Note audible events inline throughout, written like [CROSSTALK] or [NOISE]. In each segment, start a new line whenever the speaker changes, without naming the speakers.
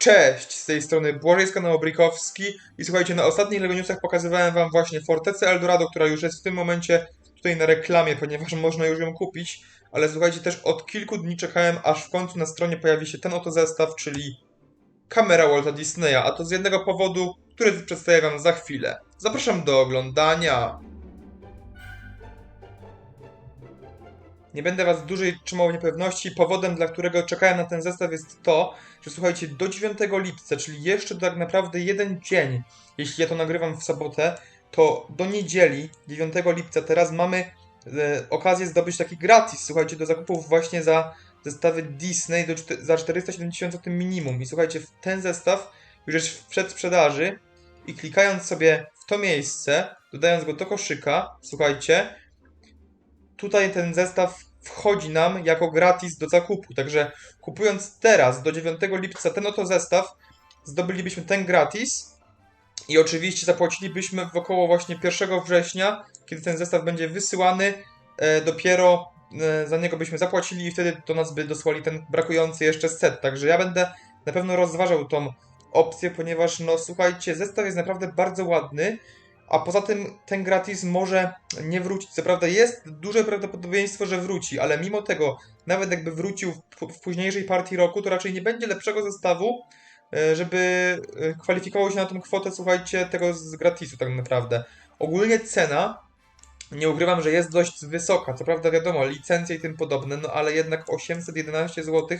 Cześć, z tej strony Błażej z kanału Brykowski i słuchajcie, na ostatnich LEGO Newsach pokazywałem wam właśnie Fortecę Eldorado, która już jest w tym momencie tutaj na reklamie, ponieważ można już ją kupić, ale słuchajcie, też od kilku dni czekałem, aż w końcu na stronie pojawi się ten oto zestaw, czyli kamera Walta Disneya, a to z jednego powodu, który przedstawię wam za chwilę. Zapraszam do oglądania. Nie będę was dłużej trzymał niepewności. Powodem, dla którego czekałem na ten zestaw jest to, że słuchajcie, do 9 lipca, czyli jeszcze tak naprawdę jeden dzień, jeśli ja to nagrywam w sobotę, to do niedzieli, 9 lipca, teraz mamy e, okazję zdobyć taki gratis, słuchajcie, do zakupów właśnie za zestawy Disney do, za 470 zł minimum. I słuchajcie, ten zestaw już jest w przedsprzedaży i klikając sobie w to miejsce, dodając go do koszyka, słuchajcie, tutaj ten zestaw wchodzi nam jako gratis do zakupu. Także kupując teraz do 9 lipca ten oto zestaw, zdobylibyśmy ten gratis i oczywiście zapłacilibyśmy w około właśnie 1 września, kiedy ten zestaw będzie wysyłany, e, dopiero e, za niego byśmy zapłacili i wtedy do nas by dosłali ten brakujący jeszcze set. Także ja będę na pewno rozważał tą opcję, ponieważ no słuchajcie, zestaw jest naprawdę bardzo ładny, a poza tym ten gratis może nie wrócić. Co prawda jest duże prawdopodobieństwo, że wróci, ale mimo tego, nawet jakby wrócił w, w późniejszej partii roku, to raczej nie będzie lepszego zestawu, e, żeby e, kwalifikował się na tą kwotę, słuchajcie, tego z gratisu tak naprawdę. Ogólnie cena, nie ukrywam, że jest dość wysoka. Co prawda wiadomo, licencje i tym podobne, no ale jednak 811 zł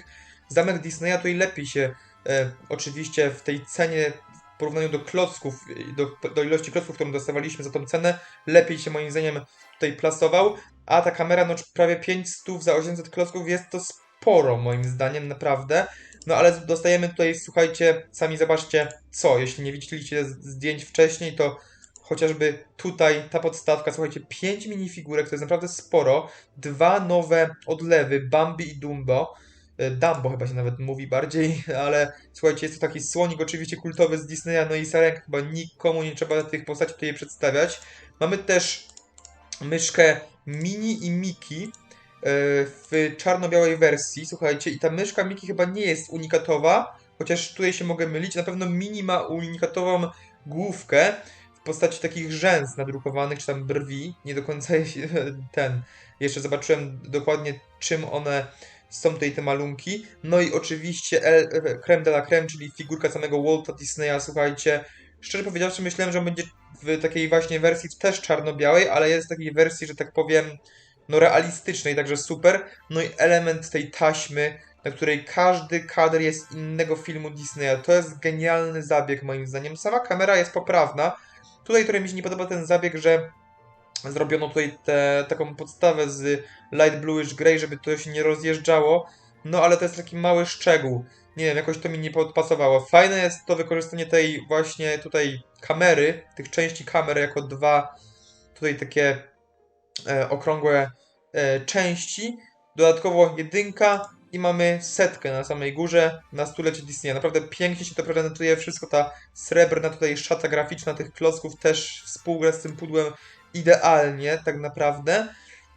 zamek Disneya to i lepiej się e, oczywiście w tej cenie porównaniu do klocków, do, do ilości klocków, którą dostawaliśmy za tą cenę, lepiej się moim zdaniem tutaj plasował, a ta kamera, no prawie 500 za 800 klocków jest to sporo moim zdaniem, naprawdę. No ale dostajemy tutaj, słuchajcie, sami zobaczcie co, jeśli nie widzieliście zdjęć wcześniej, to chociażby tutaj ta podstawka, słuchajcie, 5 minifigurek, to jest naprawdę sporo, dwa nowe odlewy, Bambi i Dumbo, Dumbo chyba się nawet mówi bardziej, [LAUGHS] ale słuchajcie, jest to taki słonik oczywiście kultowy z Disneya, no i sarenka, chyba nikomu nie trzeba tych postaci tutaj przedstawiać. Mamy też myszkę Mini i Miki e, w czarno-białej wersji, słuchajcie, i ta myszka Miki chyba nie jest unikatowa, chociaż tutaj się mogę mylić, na pewno Mini ma unikatową główkę w postaci takich rzęs nadrukowanych, czy tam brwi, nie do końca [LAUGHS] ten, jeszcze zobaczyłem dokładnie czym one są tutaj te malunki. No i oczywiście El, creme de la creme, czyli figurka samego Walta Disneya, słuchajcie. Szczerze powiedziawszy, myślałem, że on będzie w takiej właśnie wersji też czarno-białej, ale jest w takiej wersji, że tak powiem, no realistycznej, także super. No i element tej taśmy, na której każdy kadr jest innego filmu Disneya. To jest genialny zabieg moim zdaniem. Sama kamera jest poprawna. Tutaj trochę mi się nie podoba ten zabieg, że zrobiono tutaj te, taką podstawę z light bluish grey, żeby to się nie rozjeżdżało. No ale to jest taki mały szczegół. Nie wiem, jakoś to mi nie podpasowało. Fajne jest to wykorzystanie tej właśnie tutaj kamery, tych części kamer jako dwa tutaj takie e, okrągłe e, części. Dodatkowo jedynka i mamy setkę na samej górze na stulecie Disneya. Naprawdę pięknie się to prezentuje, wszystko ta srebrna tutaj szata graficzna tych klocków też współgra z tym pudłem idealnie, tak naprawdę.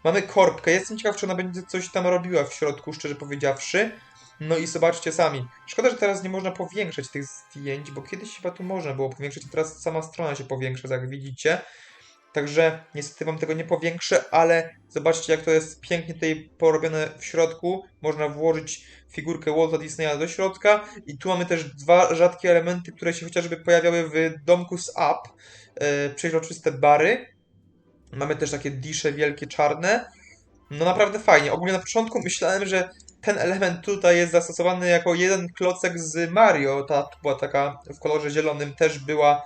Mamy korbkę. Jestem ciekaw, czy ona będzie coś tam robiła w środku, szczerze powiedziawszy. No i zobaczcie sami. Szkoda, że teraz nie można powiększać tych zdjęć, bo kiedyś chyba tu można było powiększyć, a teraz sama strona się powiększa, jak widzicie. Także niestety wam tego nie powiększę, ale zobaczcie, jak to jest pięknie tutaj porobione w środku. Można włożyć figurkę Walta Disneya do środka. I tu mamy też dwa rzadkie elementy, które się chociażby pojawiały w domku z Up. Yy, przeźroczyste bary. Mamy też takie disze wielkie, czarne. No naprawdę fajnie. Ogólnie na początku myślałem, że ten element tutaj jest zastosowany jako jeden klocek z Mario. Ta była taka w kolorze zielonym, też była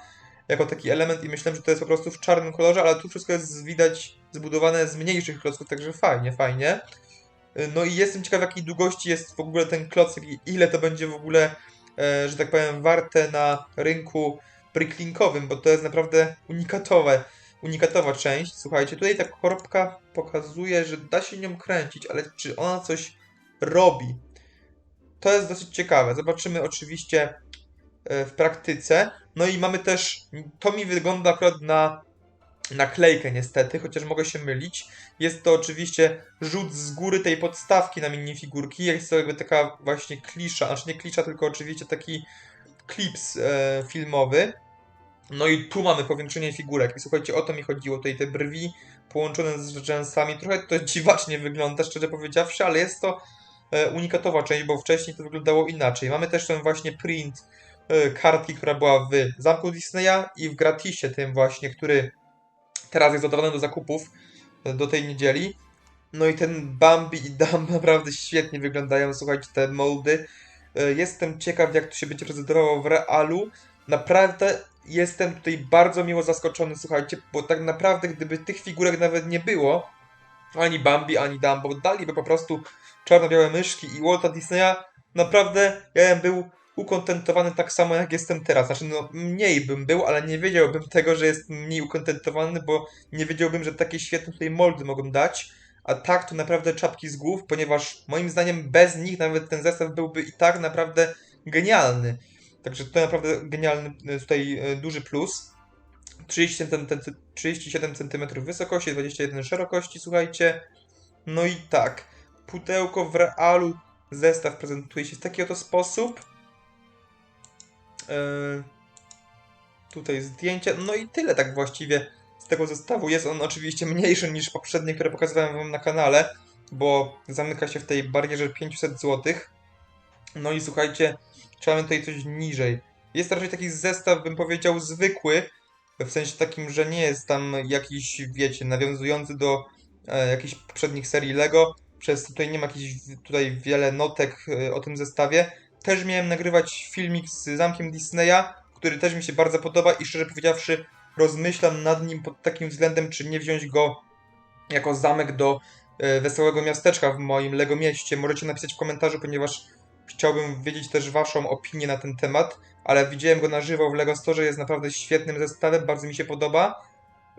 jako taki element i myślałem, że to jest po prostu w czarnym kolorze, ale tu wszystko jest widać zbudowane z mniejszych klocków, także fajnie, fajnie. No i jestem ciekaw, jakiej długości jest w ogóle ten klocek i ile to będzie w ogóle, e, że tak powiem, warte na rynku bricklinkowym, bo to jest naprawdę unikatowe unikatowa część. Słuchajcie, tutaj ta korbka pokazuje, że da się nią kręcić, ale czy ona coś robi? To jest dosyć ciekawe. Zobaczymy oczywiście e, w praktyce. No i mamy też, to mi wygląda akurat na naklejkę niestety, chociaż mogę się mylić. Jest to oczywiście rzut z góry tej podstawki na minifigurki. Jest to jakby taka właśnie klisza, znaczy nie klisza, tylko oczywiście taki klips e, filmowy. No i tu mamy powiększenie figurek. I słuchajcie, o to mi chodziło. Tutaj te brwi połączone z rzęsami. Trochę to dziwacznie wygląda, szczerze powiedziawszy, ale jest to e, unikatowa część, bo wcześniej to wyglądało inaczej. Mamy też ten właśnie print e, kartki, która była w Zamku Disneya i w gratisie tym właśnie, który teraz jest dodawany do zakupów e, do tej niedzieli. No i ten Bambi i Dumb [LAUGHS] naprawdę świetnie wyglądają, słuchajcie, te moldy. Jestem ciekaw, jak to się będzie prezentowało w realu. Naprawdę jestem tutaj bardzo miło zaskoczony, słuchajcie, bo tak naprawdę gdyby tych figurek nawet nie było, ani Bambi, ani Dumbo, daliby po prostu czarno-białe myszki i Walta Disneya, naprawdę ja bym był ukontentowany tak samo jak jestem teraz. Znaczy, no mniej bym był, ale nie wiedziałbym tego, że jest mniej ukontentowany, bo nie wiedziałbym, że takie świetne tutaj moldy mogą dać. A tak to naprawdę czapki z głów, ponieważ moim zdaniem bez nich nawet ten zestaw byłby i tak naprawdę genialny. Także to naprawdę genialny e, tutaj e, duży plus. 37 cm, 37 cm wysokości, 21 szerokości, słuchajcie. No i tak, pudełko w realu, zestaw prezentuje się w taki oto sposób. Yy, tutaj zdjęcie, no i tyle tak właściwie z tego zestawu. Jest on oczywiście mniejszy niż poprzednie, które pokazywałem wam na kanale, bo zamyka się w tej barierze 500 zł. No i słuchajcie, trzeba tutaj coś niżej. Jest raczej taki zestaw, bym powiedział, zwykły, w sensie takim, że nie jest tam jakiś, wiecie, nawiązujący do e, jakichś poprzednich serii Lego, przez tutaj nie ma jakichś tutaj wiele notek e, o tym zestawie. Też miałem nagrywać filmik z zamkiem Disneya, który też mi się bardzo podoba i szczerze powiedziawszy rozmyślam nad nim pod takim względem, czy nie wziąć go jako zamek do e, wesołego miasteczka w moim Lego mieście. Możecie napisać w komentarzu, ponieważ chciałbym wiedzieć też waszą opinię na ten temat, ale widziałem go na żywo w Lego Store, jest naprawdę świetnym zestawem, bardzo mi się podoba.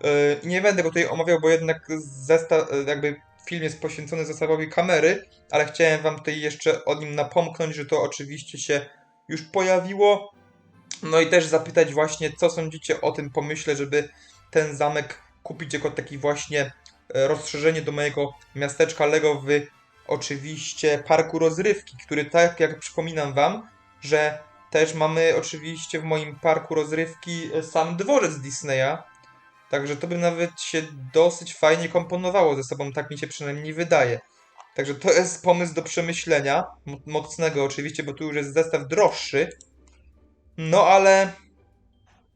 Yy, nie będę go tutaj omawiał, bo jednak zestaw, yy, jakby film jest poświęcony zestawowi kamery, ale chciałem wam tutaj jeszcze o nim napomknąć, że to oczywiście się już pojawiło. No i też zapytać właśnie, co sądzicie o tym pomyśle, żeby ten zamek kupić jako taki właśnie e, rozszerzenie do mojego miasteczka Lego w oczywiście parku rozrywki, który tak jak przypominam wam, że też mamy oczywiście w moim parku rozrywki e, sam dworzec Disneya, Także to by nawet się dosyć fajnie komponowało ze sobą, tak mi się przynajmniej wydaje. Także to jest pomysł do przemyślenia, mo- mocnego oczywiście, bo tu już jest zestaw droższy. No ale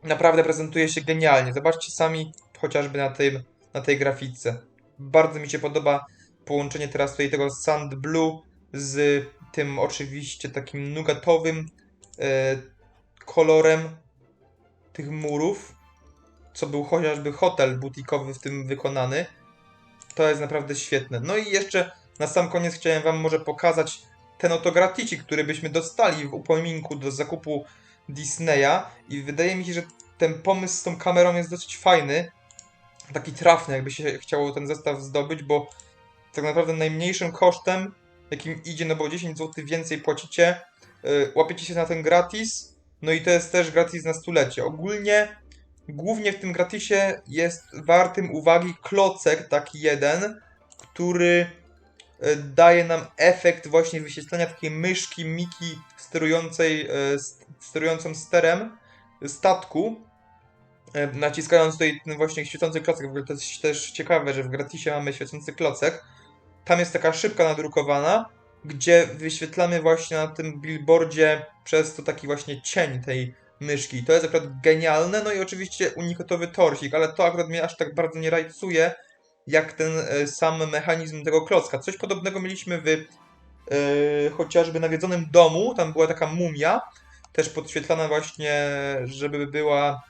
naprawdę prezentuje się genialnie. Zobaczcie sami chociażby na, tym, na tej grafice. Bardzo mi się podoba połączenie teraz tutaj tego Sand Blue z tym oczywiście takim nugatowym e, kolorem tych murów co był chociażby hotel butikowy w tym wykonany. To jest naprawdę świetne. No i jeszcze na sam koniec chciałem Wam może pokazać ten oto graticik, który byśmy dostali w upominku do zakupu Disneya i wydaje mi się, że ten pomysł z tą kamerą jest dosyć fajny. Taki trafny, jakby się chciało ten zestaw zdobyć, bo tak naprawdę najmniejszym kosztem, jakim idzie, no bo 10 zł więcej płacicie, yy, łapiecie się na ten gratis, no i to jest też gratis na stulecie. Ogólnie Głównie w tym gratisie jest wartym uwagi klocek taki jeden, który e, daje nam efekt właśnie wyświetlenia takiej myszki Miki sterującej, st- sterującą sterem statku. E, Naciskając tutaj ten właśnie świecący klocek, w ogóle to jest też ciekawe, że w gratisie mamy świecący klocek. Tam jest taka szybka nadrukowana, gdzie wyświetlamy właśnie na tym billboardzie przez to taki właśnie cień tej myszki. To jest akurat genialne, no i oczywiście unikatowy torsik, ale to akurat mnie aż tak bardzo nie rajcuje, jak ten e, sam mechanizm tego klocka. Coś podobnego mieliśmy w e, chociażby nawiedzonym domu, tam była taka mumia, też podświetlana właśnie, żeby była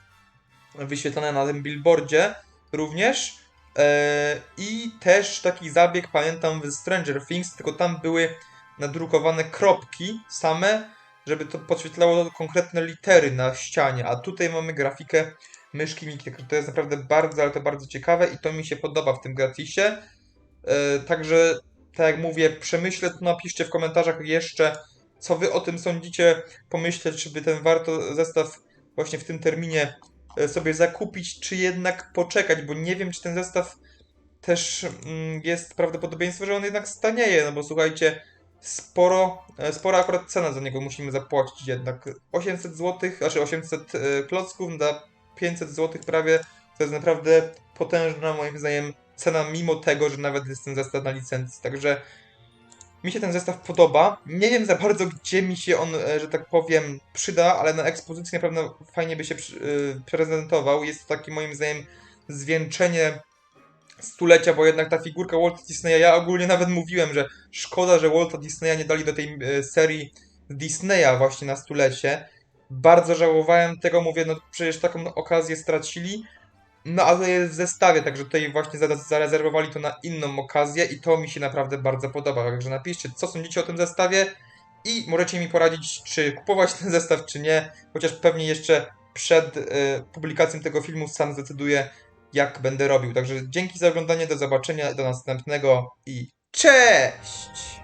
wyświetlana na tym billboardzie również. E, I też taki zabieg pamiętam w Stranger Things, tylko tam były nadrukowane kropki same, żeby to podświetlało konkretne litery na ścianie, a tutaj mamy grafikę myszki Miki. To jest naprawdę bardzo, ale to bardzo ciekawe i to mi się podoba w tym gratisie. E, Także, tak jak mówię, przemyślę to, napiszcie w komentarzach jeszcze, co wy o tym sądzicie. Pomyśleć, czy by ten warto zestaw właśnie w tym terminie sobie zakupić, czy jednak poczekać, bo nie wiem, czy ten zestaw też mm, jest prawdopodobieństwo, że on jednak stanieje, no bo słuchajcie, sporo, e, spora akurat cena za niego musimy zapłacić jednak. 800 zł, znaczy 800 e, klocków na 500 zł prawie, to jest naprawdę potężna moim zdaniem cena, mimo tego, że nawet jest ten zestaw na licencji, także mi się ten zestaw podoba. Nie wiem za bardzo, gdzie mi się on, e, że tak powiem, przyda, ale na ekspozycji na pewno fajnie by się y, prezentował. Jest to taki moim zdaniem zwieńczenie stulecia, bo jednak ta figurka Walta Disneya, ja ogólnie nawet mówiłem, że szkoda, że Walta Disneya nie dali do tej e, serii Disneya właśnie na stulecie. Bardzo żałowałem tego, mówię, no przecież taką okazję stracili. No ale jest w zestawie, także tutaj właśnie za- zarezerwowali to na inną okazję i to mi się naprawdę bardzo podoba. Także napiszcie, co sądzicie o tym zestawie i możecie mi poradzić, czy kupować ten [LAUGHS] zestaw, czy nie. Chociaż pewnie jeszcze przed e, publikacją tego filmu sam zdecyduję, jak będę robił. Także dzięki za oglądanie, do zobaczenia, do następnego i cześć!